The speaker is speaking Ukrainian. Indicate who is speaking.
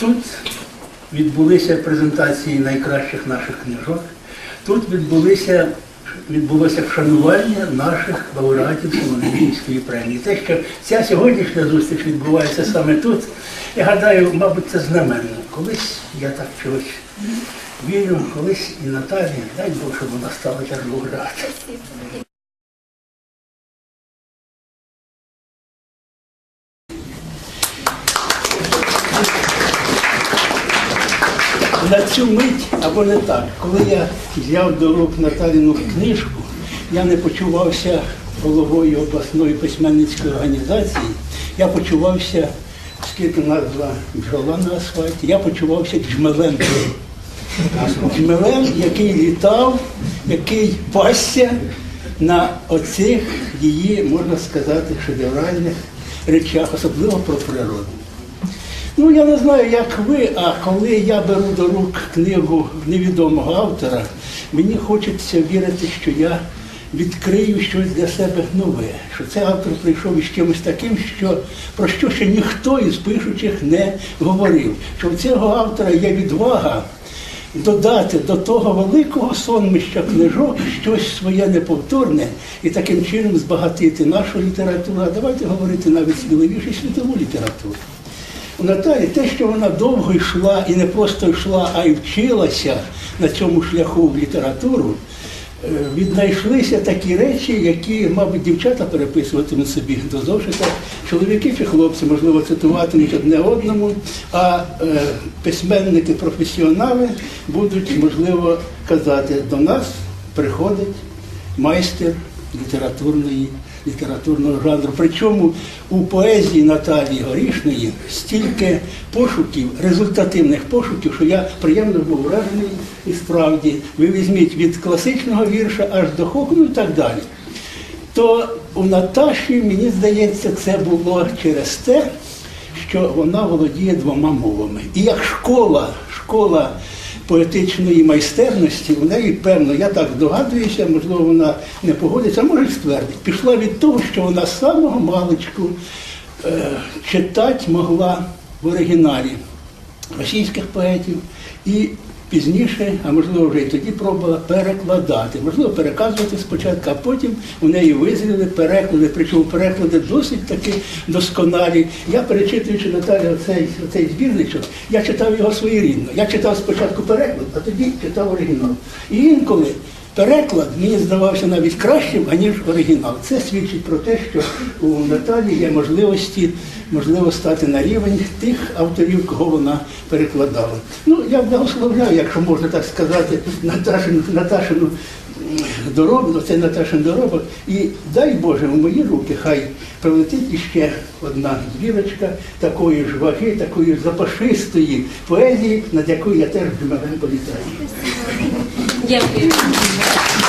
Speaker 1: Тут відбулися презентації найкращих наших книжок. Тут відбулися, відбулося вшанування наших лауреатів Соломіївської премії. Те, що ця сьогоднішня зустріч відбувається саме тут, я гадаю, мабуть, це знаменно. Колись я так чогось вірю, колись і Наталі, дай Бог, щоб вона стала теж лауреатом. На цю мить або не так, коли я взяв до рук Наталіну книжку, я не почувався головою обласної письменницької організації, я почувався, оскільки назва бджола на асфальті, я почувався джмелем. Джмелем, який літав, який пасся на оцих її, можна сказати, шедевральних речах, особливо про природу. Ну, я не знаю, як ви, а коли я беру до рук книгу невідомого автора, мені хочеться вірити, що я відкрию щось для себе нове, що цей автор прийшов із чимось таким, що, про що ще ніхто із пишучих не говорив. Що в цього автора є відвага додати до того великого сонмища книжок щось своє неповторне і таким чином збагатити нашу літературу, а давайте говорити навіть сміливіше світову літературу. У Наталі те, що вона довго йшла і не просто йшла, а й вчилася на цьому шляху в літературу, е, віднайшлися такі речі, які, мабуть, дівчата переписуватимуть собі до зошита, чоловіки чи хлопці, можливо, цитуватимуть одне одному, а е, письменники, професіонали будуть, можливо, казати, до нас приходить майстер літературної літературного жанру. Причому у поезії Наталії Горішної стільки пошуків, результативних пошуків, що я приємно був вражений і справді ви візьміть від класичного вірша аж до хоку, ну і так далі. То у Наташі, мені здається, це було через те, що вона володіє двома мовами. І як школа, школа поетичної майстерності, у неї, певно, я так здогадуюся, можливо, вона не погодиться, може ствердить. Пішла від того, що вона з самого маличку е, читати могла в оригіналі російських поетів і пізніше, а можливо вже і тоді пробувала перекладати, можливо, переказувати спочатку, а потім у неї визріли переклади, причому переклади досить таки досконалі. Я перечитуючи Наталі оцей, оцей збірничок, я читав його своєрідно. Я читав спочатку переклад, а тоді читав оригінал. І інколи переклад мені здавався навіть кращим, аніж оригінал. Це свідчить про те, що у Наталі є можливості, можливо, стати на рівень тих авторів, кого вона перекладала. Ну, я благословляю, якщо можна так сказати, Наташину, Наташину м, доробок, це Наташин доробок. І дай Боже, у мої руки хай прилетить іще одна збірочка такої ж ваги, такої запашистої поезії, над якою я теж джмелем політаю.
Speaker 2: 也不